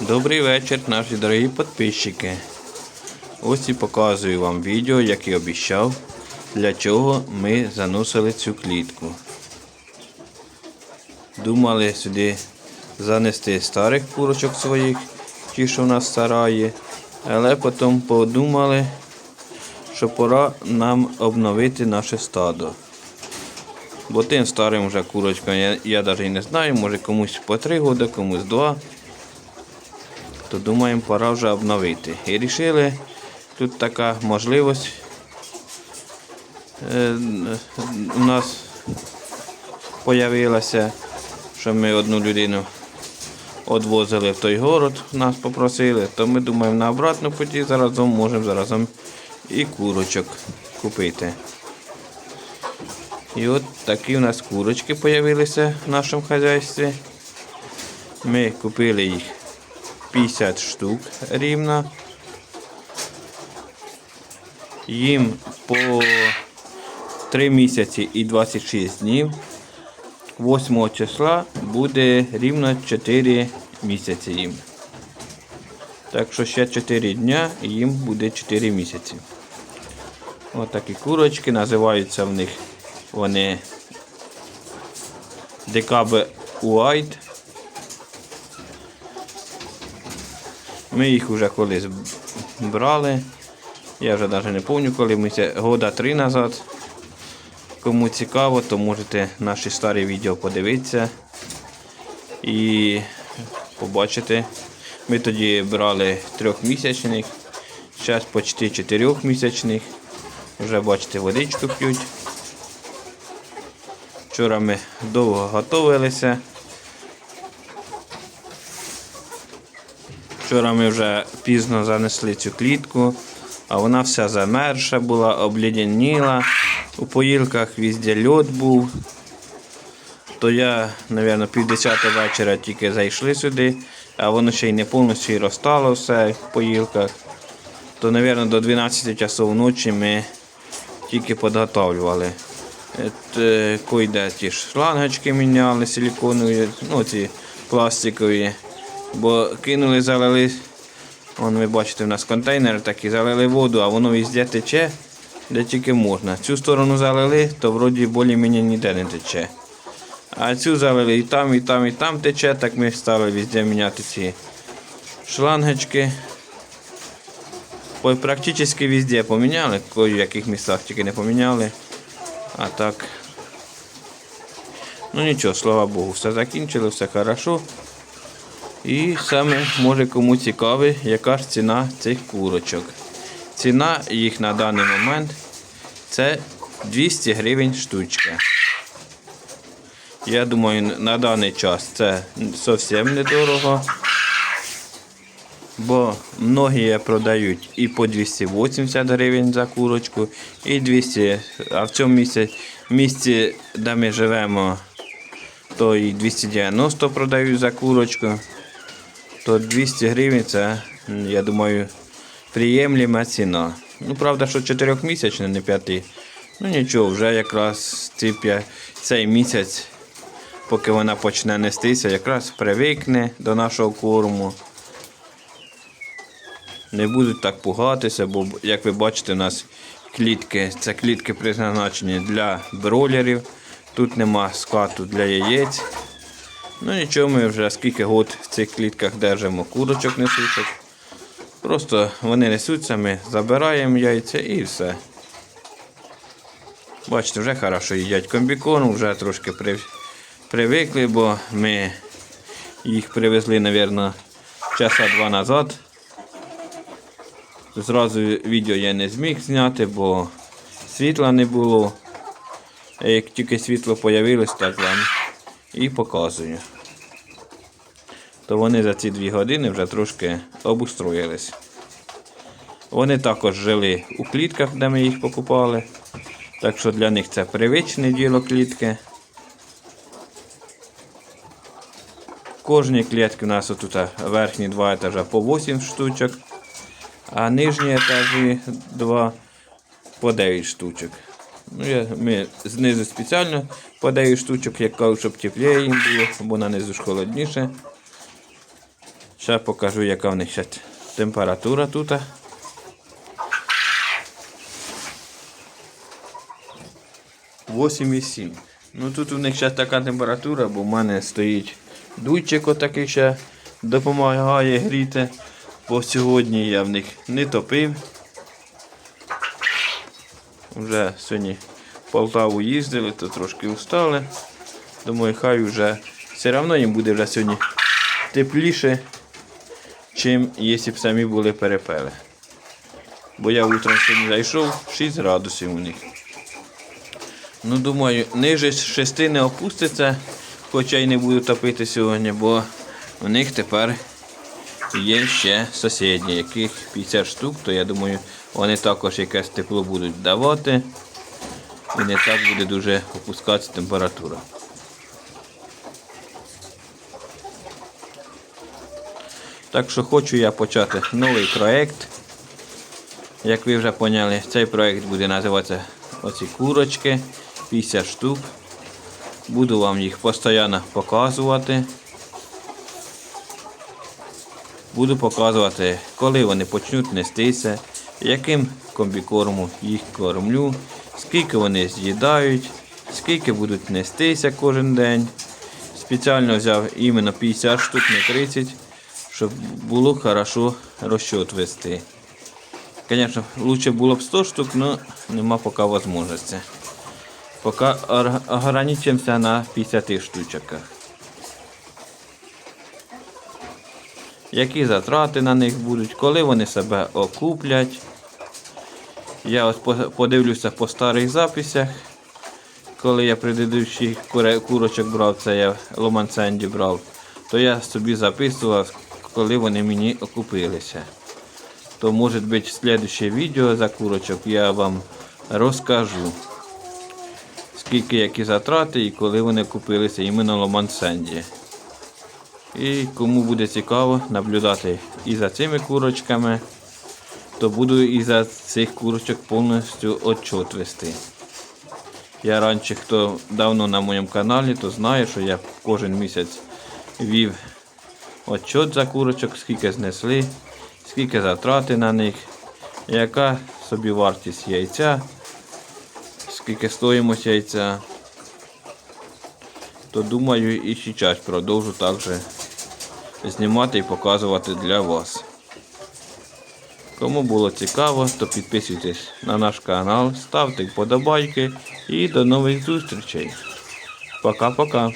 Добрий вечір, наші дорогі підписчики. Ось і показую вам відео, як і обіцяв, для чого ми заносили цю клітку. Думали сюди занести старих курочок своїх, ті, що в нас в сараї, але потім подумали, що пора нам обновити наше стадо. Бо тим старим вже курочкам я, я навіть не знаю, може комусь по 3 роки, комусь 2 то думаємо, пора вже обновити. І вирішили, тут така можливість е, у нас з'явилася, що ми одну людину відвозили в той город, нас попросили, то ми думаємо на обратну путі заразом можемо заразом і курочок купити. І от такі у нас курочки з'явилися в нашому хазяйстві. Ми купили їх 50 штук рівно. Їм по 3 місяці і 26 днів. 8 числа буде рівно 4 місяці їм. Так що ще 4 дня і їм буде 4 місяці. Ось такі курочки називаються в них вони Декабе White. Ми їх вже колись брали. Я вже навіть не пам'ятаю, коли ми це года три назад. Кому цікаво, то можете наші старі відео подивитися і побачити. Ми тоді брали трьохмісячних, зараз почти чотирьохмісячних. Вже бачите, водичку п'ють. Вчора ми довго готувалися. Вчора ми вже пізно занесли цю клітку, а вона вся замерша була, облідяніла. У поїлках везде льод був. То я, мабуть, пів десяти вечора тільки зайшли сюди, а воно ще й не повністю і розтало все в поїлках. То, мабуть, до 12 часов ночі ми тільки підготовлювали. От, е, Койде ті ж шлангочки міняли силіконові, ну ці пластикові. Бо кинули, залили. Вон ви бачите, у нас контейнер такий, залили воду, а воно везде тече, де тільки можна. Цю сторону залили, то вроді більш-менш ніде не тече. А цю залили і там, і там, і там тече, так ми стали везде міняти ці шлангочки. Практично везде поміняли, в яких містах тільки не поміняли. А так. Ну нічого, слава Богу, все закінчили, все хорошо. І саме може кому цікаво, яка ж ціна цих курочок. Ціна їх на даний момент це 200 гривень штучка. Я думаю, на даний час це зовсім недорого. Бо многі продають і по 280 гривень за курочку, і 200. А в цьому місці, місці, де ми живемо, то і 290 продають за курочку. То 200 гривень це, я думаю, приємлема ціна. Ну, правда, що 4-місячна, не 5. Ну нічого, вже якраз цей місяць, поки вона почне нестися, якраз привикне до нашого корму не будуть так пугатися, бо, як ви бачите, у нас клітки, це клітки призначені для бройлерів. Тут нема скату для яєць. Ну нічого, ми вже скільки год в цих клітках держимо курочок несучих. Просто вони несуться, ми забираємо яйця і все. Бачите, вже хорошо їдять комбікон, вже трошки при, привикли, бо ми їх привезли, мабуть, часа два назад. Зразу відео я не зміг зняти, бо світла не було. Як тільки світло з'явилось, так вам і показую. То вони за ці дві години вже трошки обустроїлись. Вони також жили у клітках, де ми їх покупали. Так що для них це привичне діло клітки. В кожній клітці у нас отут верхні два етажа по 8 штучок а нижні етажі 2 по 9 штучок. Ну, я, ми знизу спеціально по 9 штучок, як кажуть, щоб тепліше їм було, бо на низу ж холодніше. Ще покажу, яка в них ще температура тут. Восім і сім. Ну тут у них ще така температура, бо в мене стоїть дуйчик отакий ще допомагає гріти. Бо сьогодні я в них не топив. Вже сьогодні в Полтаву їздили, то трошки устали. Думаю, хай вже все одно їм буде вже сьогодні тепліше, чим якщо б самі були перепели. Бо я утром сьогодні зайшов 6 градусів у них. Ну, думаю, ниже 6 не опуститься, хоча й не буду топити сьогодні, бо у них тепер є ще сусідні, яких 50 штук, то я думаю, вони також якесь тепло будуть давати. І не так буде дуже опускатися температура. Так що хочу я почати новий проєкт. Як ви вже поняли, цей проєкт буде називатися оці курочки 50 штук. Буду вам їх постійно показувати. Буду показувати, коли вони почнуть нестися, яким комбікормом їх кормлю, скільки вони з'їдають, скільки будуть нестися кожен день. Спеціально взяв іменно 50 штук, не 30, щоб було хорошо розчет вести. Звісно, лучше було б 100 штук, але нема поки можливості. Поки ограничимося на 50 штучках. Які затрати на них будуть, коли вони себе окуплять. Я ось подивлюся по старих записях. Коли я предыдущих куре- курочок брав, це я ломанценді брав, то я собі записував, коли вони мені окупилися. То може бути слідуще відео за курочок я вам розкажу. Скільки які затрати і коли вони купилися іменно Ломансенді. І кому буде цікаво наблюдати і за цими курочками, то буду і за цих курочок повністю отчет вести. Я раніше, хто давно на моєму каналі, то знає, що я кожен місяць вів отчет за курочок, скільки знесли, скільки затрати на них, яка собі вартість яйця, скільки стоїмость яйця. То думаю і зараз продовжу також знімати і показувати для вас. Кому було цікаво, то підписуйтесь на наш канал, ставте вподобайки і до нових зустрічей. Пока-пока.